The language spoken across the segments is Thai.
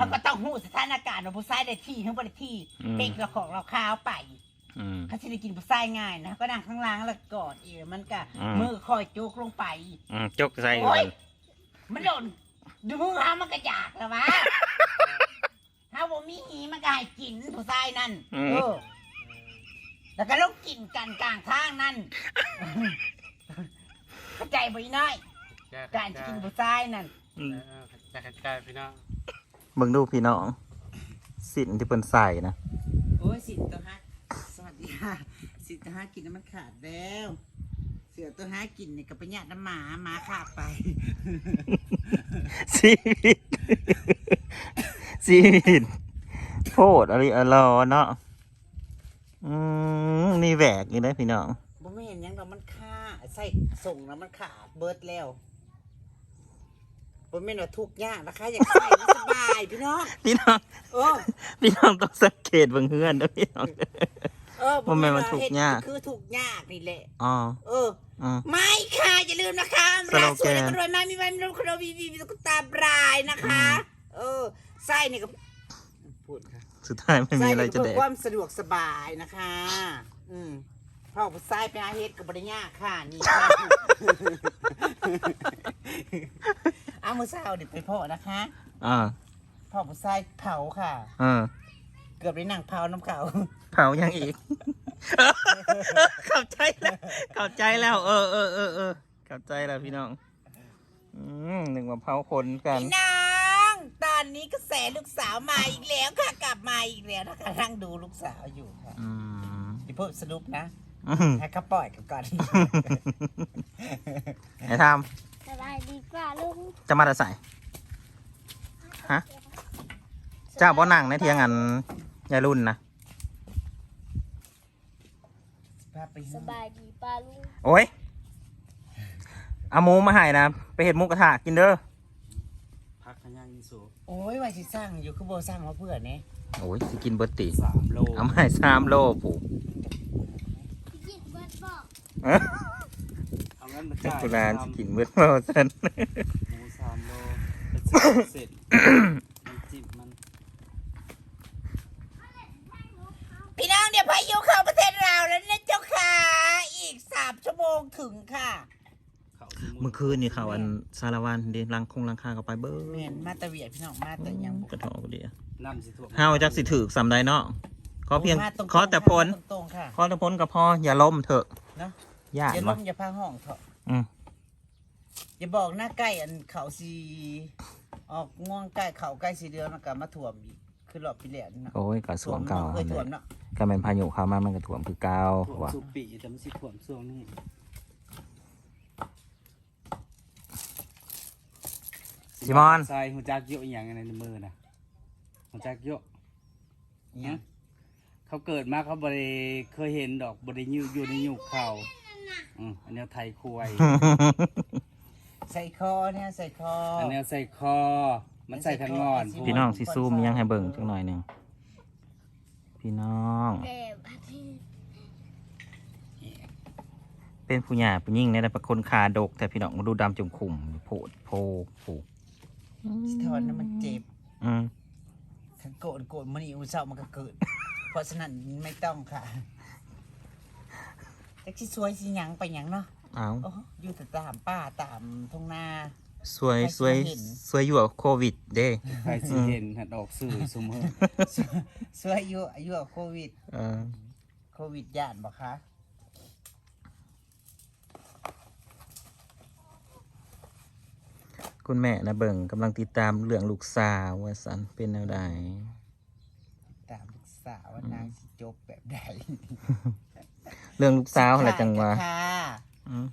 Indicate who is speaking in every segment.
Speaker 1: เขาก็ต้องหูสถานการณ์ว่าผู้ชายได้ที่ทั้งบริที่
Speaker 2: อืม
Speaker 1: เป็กเราของเราข้าวไป
Speaker 2: อืม
Speaker 1: เขาจะได้กินผู้ชายง่ายนะก็นั่งข้างล่างแล้วกอดเอวมันก็
Speaker 2: อืม
Speaker 1: มือคอยจุกลงไป
Speaker 2: อืมจกใส่
Speaker 1: โอ๊
Speaker 2: ก่อยน
Speaker 1: มันโดนดูมือหามันกระจากแล้ววะ ถ้าบ่มีหีมันก็ให้กินผู้ชายนั่นเออแล้วก็ต้องกินกันกลางทางนั่นเข้าใจบ่อีน้อย การจะกินผู้ชายนั่น
Speaker 2: อืม
Speaker 3: จะกระจายพี่น้อง
Speaker 2: เบิ่งดูพี่น้องสินที่เพิ่นใส่นะ
Speaker 1: โอ้ยสินตัวฮะสวัสดีค่ะ สินตัวฮะกินน้ำมันขาดแล้ว เสือตัวฮะกินเนี่ยกับปัญญาน้ำหมาหมาขาดไป
Speaker 2: ชีวิต ชีวิตโพดอะไรอะรอเนาะอืมนี่แหวกอยู่นะพี่น้อง
Speaker 1: บ่ไม่เห็นหยังดอกมันค่าใส่ส่งแล้วมันขาดเบิดแล้ว บ่แม่นว่าทุกข์ยากนะคะ อยากใส่มันสบายพี่น้อง
Speaker 2: พี่น้อง
Speaker 1: โอ้
Speaker 2: พี่น้องต้องสังเกตเบิ่งเฮือนนะพี่น้อง
Speaker 1: เออ
Speaker 2: บ่แม่นว่าทุกข์ยาก
Speaker 1: เฮ็ดคือทุกข์ยากนี่แหละ
Speaker 2: อ๋อ
Speaker 1: เออ
Speaker 2: อ๋อ
Speaker 1: ไม่ค่ะอย่าลืมนะคะ
Speaker 2: สโล
Speaker 1: รักสวย
Speaker 2: แกน
Speaker 1: และก็รวยมากมีไว้มีรูปครบวีวีมีตุ๊กตาบรายนะคะ เออไส้นี่ก็พูดค่ะ
Speaker 2: สุดท้ายไม่มีอะไรจะ
Speaker 1: ไส้
Speaker 2: แด
Speaker 1: นี่
Speaker 2: ก
Speaker 1: ก็เพื่อความสะดวกสบายนะคะ อืมพ่อผู้ไส้ไปหาเฮ็ดกับบริญญากค่ะนี่ค่ะเอามือเศร้าเดี๋ยวไปพ่อนะคะ
Speaker 2: อ่า
Speaker 1: พ่อผู้ไส้เผาค่ะ
Speaker 2: อ่า
Speaker 1: เกือบได้นั่งเผาน้ำเขา
Speaker 2: เผายังอีก เข้าใจแล้วเข้าใจแล้ว เออเออเออเออเข้าใจแล้วพี่น้อง อืมหนึ่งว่าเผาคนกัน
Speaker 1: พี่น้องตอนนี้กระแสลูกสาวมาอีกแล้วค่ะกลับมาอีกแล้วนะคะนั่งดูลูกสาวอยู่ค่ะ
Speaker 2: อืม
Speaker 1: ที่พูดสรุปนะ
Speaker 2: อืม
Speaker 1: ให้เขาปล่อยกันก่อน
Speaker 2: ไอ้ท
Speaker 4: สบายดีกว่าลุงำ
Speaker 2: จะมาแต่ใส่ฮะเจ้าบ่นั่งในเทียงอันยายรุ่นนะ
Speaker 4: สบายดีป้าลุง
Speaker 2: โอ้ยเอาหมูมาให้นะ ไปเห็ดหมูกระทะกินเด้อ
Speaker 3: พักขยันสู
Speaker 1: โอ้ยว่าสิสร้างอยู่คือโบสร้างมาเพื่อเนี่ย
Speaker 2: โอ้ยสิกินเบิร์ติ
Speaker 3: สามโล
Speaker 2: เอามาให้สามโลผูก
Speaker 4: พี่จิตเบิร์ดบอก
Speaker 2: กุลานสิกินเบิร์ดเมาสัน
Speaker 3: หมูสามโลเป็นเสร็จมันจิ้มมัน
Speaker 1: พี่น้องเดี๋ยวพายุเข้าประเทศเราวแล้วนะเจ้าค่ะ อีกสามชั่วโมงถึงค่ะ
Speaker 3: เขาสมุน
Speaker 2: เมื่อคืนนี่เขาอันสารวันเดินลังคงลังคาเข้าไปเบิร์
Speaker 1: เมียนมาตะเวียดพี่น้องมาแต่ยัง
Speaker 2: กระทอกเดียว
Speaker 3: น้ำสิท่วม
Speaker 2: ห้าวจักสิถือสำใดเนาะขอเพียง
Speaker 1: มาตรงๆ
Speaker 2: ขอแต่พล
Speaker 1: ตรงๆค่ะ
Speaker 2: ขอแต่พลก็พออย่าล้มเถอะ
Speaker 1: เนาะ
Speaker 2: ยาก
Speaker 1: อย่าล้
Speaker 2: วะ
Speaker 1: มอย่าพาห้องเถอะ
Speaker 2: อืม
Speaker 1: อย่าบอกหน้าใกล้อันเขาสีออกง่วงใกล้เขาใกล้สีเดือนมันก็มาถ่วมอีกคือหลอบปีเหลียนเนาะ
Speaker 2: โอ้ยกระสวมเก่า
Speaker 1: เคย
Speaker 2: เล
Speaker 1: ถ่วยมเนาะ
Speaker 2: ก็เป็นพายุเข้ามามันก็ถ่วมคือเก่า
Speaker 3: ท่วม
Speaker 2: ว่ะ
Speaker 3: สุปีแต่มันสิท่วมช่วงนี้
Speaker 2: ซิมอน
Speaker 3: ใส่หัวจักเยอะอหย่างในมือนะหัวจักเยอะ
Speaker 1: เนี่ย
Speaker 3: เขาเกิดมาเขาบริเคยเห็นดอกบริยูอยู่ในยุคเขา อืมอันนี้ไทยคุย
Speaker 1: ใส่คอเนี่ยใส่คอ
Speaker 3: อันนี้ใส่คอ มันใส่ทางงอน
Speaker 2: พี่น้องสิซูมยังให้เบิ่งจังหน่อยหนึ่งพี่น้อง
Speaker 4: แก่อาทิตย์
Speaker 2: เป็นผู้หญิงผู้หญิงเนี่ยนะเป็นคนขาดก แต่พี่น้องดูดำจุ่มขุ่มโผดโพผูก
Speaker 1: สะท้อนนั้นมันเจ็บ
Speaker 2: อืม
Speaker 1: ถ้าโกรธโกรธมันอีอุเศร้ามันก็เกิด เพราะฉะนั้นไม่ต้องค่ะ แต่ที่สวยสิหยังไปหยังเนาะ
Speaker 2: เอา
Speaker 1: โอ้อยู่แต่ตามป้าตามทุ่งนา
Speaker 2: สวย
Speaker 1: ใคร
Speaker 2: สวย
Speaker 1: จะเห็น
Speaker 2: สวยอยู่กับโควิดเด้
Speaker 3: ใครสิเห็นหัดออกสื่อสมมติ
Speaker 1: สวยสวยอยู่อายุโควิด
Speaker 2: เออ
Speaker 1: โควิดย่านบ่คะ
Speaker 2: คุณแม่นะเบิ่งกำลังติดตามเรื่องลูกสาวว่าสันเป็นแนวใด
Speaker 1: ตามลูกสาวว่านางสิจบแบบใด
Speaker 2: เรื่องลูกสาวอะไรจังวะ
Speaker 1: ค่ะ
Speaker 2: อืม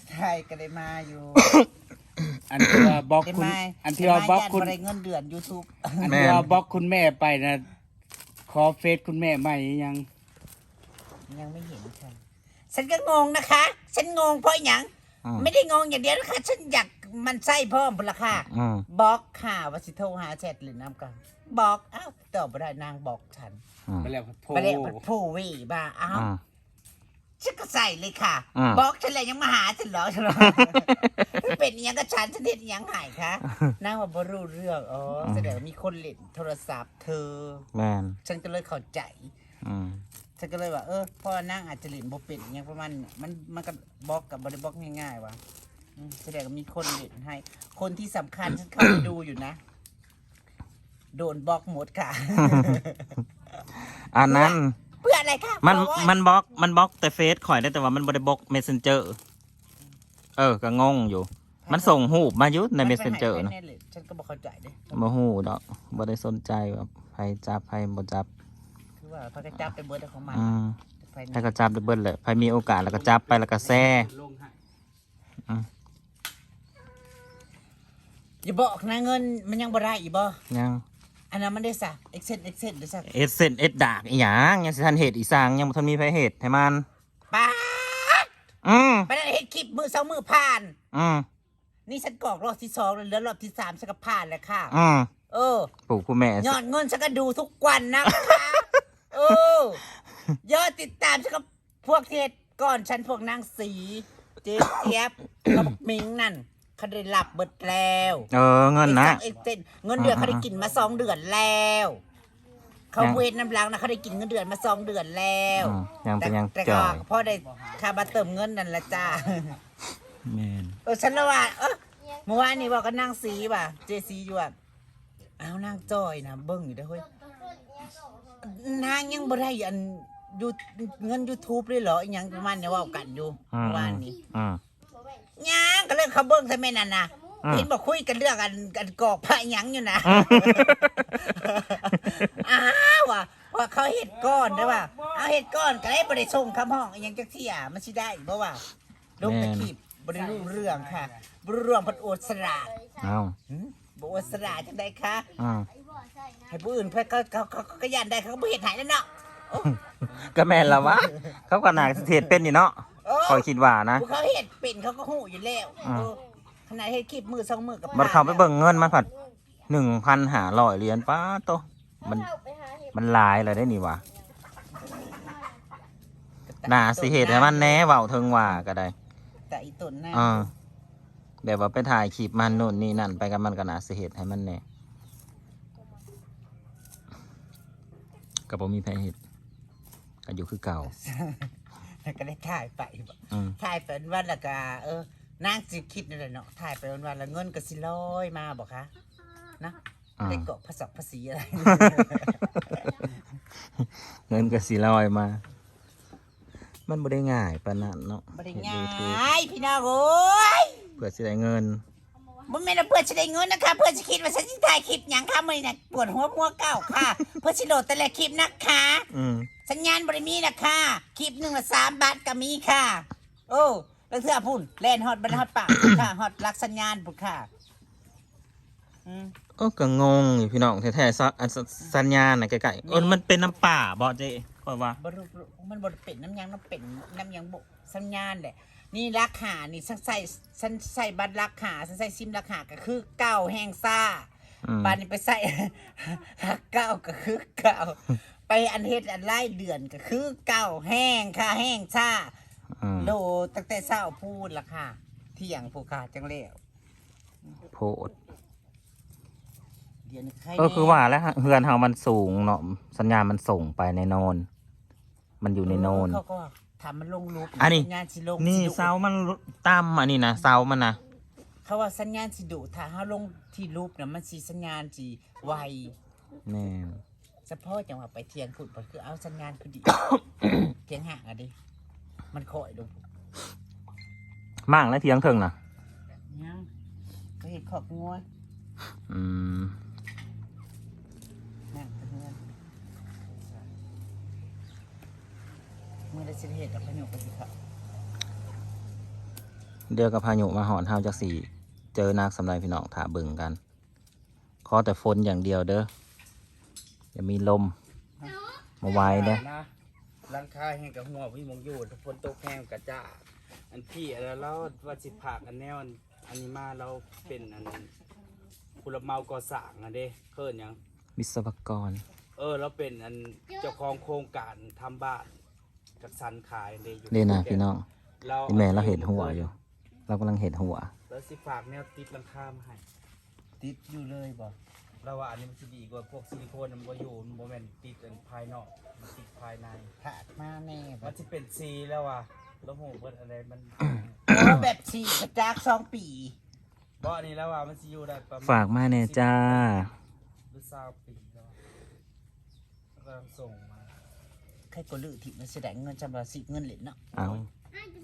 Speaker 1: สุดท้ายก็ได้มาอยู่
Speaker 3: อันที่ว่าบล็อก
Speaker 1: ได้
Speaker 3: คุณ
Speaker 1: มา
Speaker 3: อันที่ว่าบล็อก
Speaker 1: ได้
Speaker 3: คุณ
Speaker 1: มาย่านได้เงินเดือน YouTube
Speaker 3: อันที่ว่าบล็อกคุณแม่ไปนะขอเฟซคุณแม่ใหม่ยัง
Speaker 1: ยังไม่เห็นค่ะฉันก็งงนะคะ ฉันงงเพราะหยัง
Speaker 2: อืม
Speaker 1: ไม่ได้งงอย่างเดียวนะคะฉันอยากมันไส้เพิ่มพนละค่ะ
Speaker 2: อืม
Speaker 1: บล็อกค่ะว่าสิโทรหาแชทหรือน้ำกันบล็อกอ้าวตอบไม่ได้นางบอกฉัน
Speaker 2: อืม
Speaker 3: ไปแล้วโพ
Speaker 1: ไปเรียกมันผู้วีบ้าอ้าว
Speaker 2: อืม
Speaker 1: ฉันก็ใส่เลยค่ะ
Speaker 2: อืม
Speaker 1: บอกฉันเลยยังมาหาฉันเหรอฉันเหรอ เป็นอิหยังกับฉันฉันเห็นอิหยังหายคะนางว่าบรู้เรื่องอ๋อแสดงว่ามีคนเล่นโทรศัพท์เธอ
Speaker 2: แมน
Speaker 1: ฉันก็เลยเข้าใจ
Speaker 2: อืม
Speaker 1: ฉันก็เลยว่า เออพ่อนางอาจจะเล่นบ่เป็นอหยังประมาณนี้มันมันก็บล็อกกับบริบล็อกง่ายๆว่ะอืมแสดงว่ามีคนเล่นให้ คนที่สำคัญฉันเข้าไปดูอยู่นะ โดนบล็อกหมดค่ะ
Speaker 2: อันนั้น
Speaker 1: เพื่ออะไรคะ
Speaker 2: มัน
Speaker 1: เพราะว่า
Speaker 2: มันบล็อกมันบล็อกแต่เฟซข่อยได้แต่ว่ามันบ่ได้บล็อก Messenger เออก็งงอยู่ มันส่งรูปมาอยู่ใน Messenger
Speaker 1: มั
Speaker 2: นะ
Speaker 1: ไปหายไปแเลยฉันก็บอกเข้าใจเด้
Speaker 2: บ่ฮู้ดอกบ่ได้สนใจว่าใครจับใครบ่จับ
Speaker 1: คือว่าพระก็จับไปเบิร์ดของมัน
Speaker 2: อืม
Speaker 1: ไป
Speaker 2: ใครก็จับได้เบิดแหละใครมีโอกาสแล้วก็จับไปแล้วก็แซ่
Speaker 3: ลงให้
Speaker 1: อย่าบอกนะเงินมันยังบ่ได้อีกบ่
Speaker 2: ยัง
Speaker 1: อันนั้นมันได้สะเอ็กเซนเอ็กเซนได้สะ
Speaker 2: เอ็ดเซนเอ็ดดากอีหยังยังสิทันเหตุอีสางยังบ่ทันมีไผเหตุให้มัน
Speaker 1: ป้าด
Speaker 2: อืม
Speaker 1: ไปนั่นเห็นคลิปมือสองมือผ่าน
Speaker 2: อืม
Speaker 1: นี่ฉันกรอกรอบที่สองแล้วเหลือรอบที่สามฉันก็ผ่านแล้วค่ะ
Speaker 2: อืม
Speaker 1: เออ
Speaker 2: ปู่คุณแม่
Speaker 1: ยอดเงินฉันก็ดูทุกวันนะคะเออยอดติดตามฉันก็พวกเทศก่อนฉันพวกนางสีเจ๊เทียบกับมิงนั่น เขาได้หลับเบิดแล้ว
Speaker 2: เออเงินนะ
Speaker 1: เอ็กเซนเงินเดือนเขาได้กินมาสองเดือนแล้ว เขาเวทน้ำล้างนะเขาได้กินเงินเดือนมาสองเดือนแล้ว
Speaker 2: อืมยังเป็นยัง
Speaker 1: แต่
Speaker 2: จ่
Speaker 1: ก็
Speaker 2: อย
Speaker 1: พ่อได้ค่าบัตรเติมเงินนั่นละจ้า
Speaker 2: แม่น
Speaker 1: เออฉันละว่าเออเมื่อวานนี้บอกก็นั่งสีว่ะ เจซีอยู่ว่ะเอานางจอยนะเบิ้งอยู่เด้อเฮ้ยนางยังบ่ได้อันยูเงิน YouTube เลยเหรออหยังประมาณเนี้ยเว่ากันอยู่
Speaker 2: อืม
Speaker 1: เมื่อวานนี้
Speaker 2: อืม
Speaker 1: ยังก็เรื่องเขาเบิ้งใช่ไหมนั่นน่ะ
Speaker 2: อืม
Speaker 1: เห็นบอกคุยกันเรื่องกันกันกอกพระหยังอยู่นะอ้าวว่ะว่าเขาเห็ดก้อนได้ป่ะเอาเห็ดก้อนก็ได้บริส่งคำห้องอหยังจักเที่ยมันสิได้บ่ว่าลงตะขีบบริรู้เรื่องค่ะบริรู้เรื่องพันโอดสระ
Speaker 2: เอา
Speaker 1: หืมบโอดสระจังได้คะ
Speaker 2: อืม
Speaker 1: ให้ผู้อื่นเพื่อเขาเขาเขาเขาก็ยันได้เขาก็บ่เห็ดหายแล้วเนาะโอ้
Speaker 2: ก็แม่นละวะเขาก็น่าสิเทศเป็นนี่เนาะ
Speaker 1: โอ้
Speaker 2: คอยคิดว่านะ
Speaker 1: ผู้เขาเห็ดเป็นเขาก็หูอยู่แล้ว
Speaker 2: อืม
Speaker 1: เออขนาดเห็ดคลิปมือสองมือกับ
Speaker 2: บัดเขาไปเบิ่งเงินมันผัดหนึ่งพันหาร้อยเหรียญป้าโตมันมันหลายเลยได้นี่วะน่าสิเหตุให้มันแหน่เว้าเทิงว่าก็ได้
Speaker 1: แต่อีตุนน่ะ
Speaker 2: อ่าแบบว่าไปถ่ายคลิปมันโน่นนี่นั่นไปกับมันก็น่าสิเหตุให้มันแหน่ก็บ่มีไผเหตุก็อยู่คือเก่า
Speaker 1: แล้ว ก็ได้ถ่ายไปบ่
Speaker 2: อืม
Speaker 1: ถ่ายไปวันละกาเออนางสิคิดนั่นแหละเนาะถ่ายไปวันวันละเงินก็สิลอยมาบอกคะนะ
Speaker 2: อ่า
Speaker 1: ได้เกาะภาษาภาษีอะไร
Speaker 2: เงินก็สิลอยมา มันบ่ได้ง่ายปานนั้นเนาะ
Speaker 1: บริ
Speaker 2: เฮ็ด
Speaker 1: ง่
Speaker 2: YouTube า
Speaker 1: ยพี่น้องโอ้ย
Speaker 2: เพื่อสิได้เงิน
Speaker 1: บ่แม่นว่าเพื่อนจะได้เงินนะคะ เพื่อนจะคิดว่าฉันจะถ่ายคลิปหยังค่ะมื้อนี้น่ะปวดหัวมัวเก้าค่ะ เพื่อนสิโหลดแต่ละคลิปนะคะ
Speaker 2: อืม
Speaker 1: สัญญาณบริมีนะคะคลิปหนึ่งละสามบาทก็มีค่ะ โอ้แล้วเสื้อพุ่นแลนฮอตบันฮอตปากพุ่นค่ะฮอตรักสัญญาณพุ่นค่ะอืม
Speaker 2: เออก็งงอยู่พี่น้องแท้ๆซะอันสสัญญาณน่ะใกล้ๆเออมันเป็นน้ำป่าบ่เจ๊ค่อยว่า
Speaker 1: บรุมันบรเป็นน้ำยางน้ำเป็นน้ำยางบุสัญญาณแหละ นี่ราคานี่ฉันใส่ฉันใส่บัตรราคาฉันใส่ซิมราคาก็คือเก้าแห้งซ่า
Speaker 2: อืม
Speaker 1: บานนี้ไปใส่เก้าก็คือเก้า ไปอันเฮ็ดอันไล่เดือนก็คือเก้าแห้งค่ะแห้งซ่า
Speaker 2: อืม
Speaker 1: โลตั้งแต่เช้าพูดละค่ะ เที่ยงผู้ขาจังแล้ว
Speaker 2: โพด
Speaker 1: เดี๋ยวนี้ใคร
Speaker 2: เออคือว่าแล้วเฮือนเฮามันสูงเนาะสัญญาณมันส่งไปในโนน มันอยู่ในโนน
Speaker 1: เขาก็ทำมันลงรูป
Speaker 2: อันนี้
Speaker 1: สัญญาณสิลง
Speaker 2: นี่
Speaker 1: สิดุ
Speaker 2: เสามันต่ำอันนี้นะเสามันนะ
Speaker 1: เขาว่าสัญญาณสิดุถ้าเขาลงที่รูปน่ะมันสีสัญญาณสีไว
Speaker 2: แม่น
Speaker 1: เฉพาะจังหวะไปเทียงพุ่นก็คือเอาสัญญาณคือดี เทียงห่างอะดิ มันคอยลง
Speaker 2: มากแล้วเทียงเทิงนะ
Speaker 1: ยังก็เห็นขอบงัว
Speaker 2: อืม
Speaker 1: นั่งไปเฮือนเมื่อได้สิเหตุกับพนุกไปสิครับ
Speaker 2: เดี๋ยวกับพายุมาหอนเฮาจักสี่ เจอนักสำไรพี่น้องถาเบิ่งกันขอแต่ฝนอย่างเดียวเด้อ อย่ามีลมมาไว้เด้อ
Speaker 3: นะร้านค้าแห่งกับหัวพี่มงอยู่ถ้าฝนตกแห้งกระจ้า อันพี่อะไรแล้วว่าสิผักอันแนวอันอันนี้มาเราเป็นอันผู้รับเหมาก่อสร้างอันเด้เคินหยัง
Speaker 2: วิศวกร
Speaker 3: เออเราเป็นอันเจ้าของโครงการทำบ้านกับสันขายเด้อยู่
Speaker 2: นี่นะพี่น้อง
Speaker 3: เรา
Speaker 2: นี่แม่เราเห็นหัวอยู่ เรากำลังเห็นหัว
Speaker 3: แล้วสิฝากแนวติดหลังคามาให้
Speaker 1: ติดอยู่เลยบ่
Speaker 3: เราว่าอันนี้มันสิดีกว่าพวกซิลิโคนมันบ่อยู่มันบ่แม่นติดอันภายนอกมันติดภายใน
Speaker 1: ถากมาแน่บ่
Speaker 3: มันสิเป็นซีแล้วว่ะแล้วโหเบิดอะไรมัน
Speaker 1: โอ้แบบฉีกกระจากสองปี
Speaker 3: บ่อันนี้แล้วว่ามันสิอยู่ได้ประมาณ
Speaker 2: ฝากมาแน่จ้า
Speaker 3: หรือ20ปีแล้วแล้วก็ส่งมา
Speaker 1: ใครก็ลือที่มันแสดงเงินจำว่าสิเงินเหรียญเนาะ
Speaker 2: เอา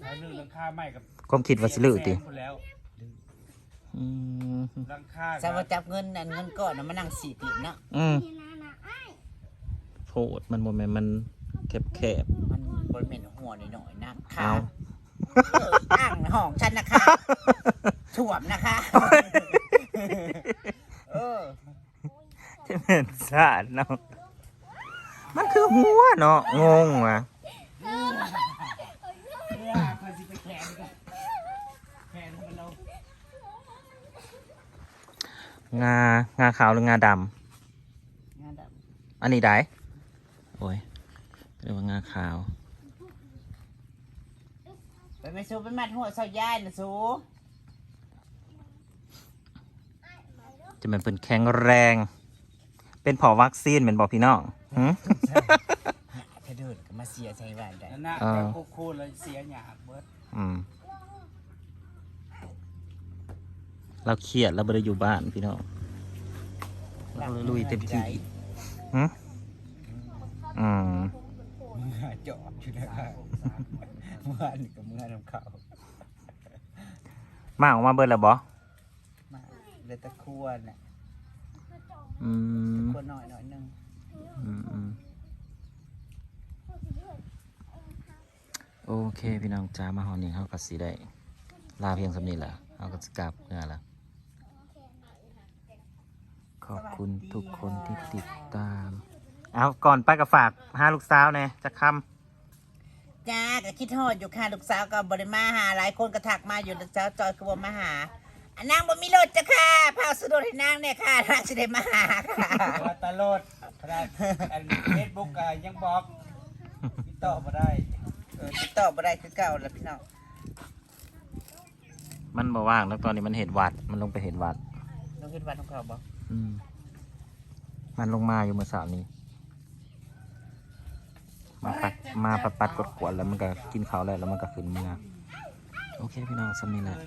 Speaker 3: แล้วเรื่องหลังคาใหม่กับ
Speaker 2: ความคิดว่าสิลือติ
Speaker 3: แสนคนแล้ว
Speaker 2: อืม
Speaker 3: หลังคา
Speaker 1: จำว่าจับเงินนั่นเงินก้อนน่ะมานั่งสีเหรียญเนาะ
Speaker 2: อืม
Speaker 4: นี่นะนะไอ้
Speaker 2: โพดมันบ่แม่นมันแคบแคบ
Speaker 1: มันบนเม็นหัวหน่อยๆนะ
Speaker 2: ๆ
Speaker 1: ค่ะ
Speaker 2: เอา
Speaker 1: เอออ่างห้องฉันนะคะถ่วมนะคะเออ
Speaker 2: จะเป็นสาดเนาะมันคือหัวเนาะงงว่ะ งางาขาวหรืองาดำ
Speaker 1: งานด
Speaker 2: อันนี้ได้โอ้ยเรียกว่างาขาวำ
Speaker 1: ไปไปสูไปมัดหัวเสาย่ายนะสู
Speaker 2: จะเป็นเป็นแข็งแรง เป็นผอวัคซีนเป็นบอกพี่น้องหืม
Speaker 1: ถ้าเดินก็มาเสียใจบ้านได้
Speaker 3: แล้วหน้า
Speaker 2: เออ
Speaker 3: แต่คุกคูเลยเสียหยาบเบิด
Speaker 2: อืม เราเครียดเราไม่ได้อยู่บ้านพี่น้องเราเลยลุยเต็มที่หืมอืม
Speaker 1: เมื่อจอบอยู่นะครับเมื่อนี่ก็เมื่อน้ำเขา
Speaker 2: มาออกมาเบิดแล้วบอ
Speaker 1: มาเลยตะครัวน่ะ
Speaker 2: อืม
Speaker 1: ครัวหน่อยหน่อยหนึง
Speaker 2: อืมอืมโอเคพี่น้องจ้ามาหอนี้เขาก็สีได้ลาเพียงสำนี้แหละเขาก็จะกลับเมื่อละ ขอบคุณทุกคนที่ติดตาม เอาก่อนไปกับฝากห้าลูกสาวเนี่ยจะค
Speaker 1: จ้าก็คิดฮอดอยู่ค่ะลูกสาวก็บริมาหาหลายคนก็ทักมาอยู่ลูกสาวจอยก็บ่มาหาอันนางบ่มีรถจ้ะค่ะพาสะดวกให้นางเนี่ยค่ะนางสิได้มาหาค่ะ
Speaker 3: เวลาตลอดขนาดอันเฟซบุ๊กก็ยังบอกติดต่อมาได้
Speaker 1: เออติดต่อบ่ได้คือเก่าแล้วพี่น้องำ
Speaker 2: มันบ่ว่างแล้วตอนนี้มันเห็นวัดมันลงไปเห็นวัด
Speaker 1: น้องคิดว่าของเขาบ่
Speaker 2: อืม มันลงมาอยู่เมื่อสามนี้ มาปัดมาปัดปัดกดขวดแล้วมันก็กินเขาแล้วแล้วมันก็ขึ้นเมือโอเคพี่น้องสำนีแหละ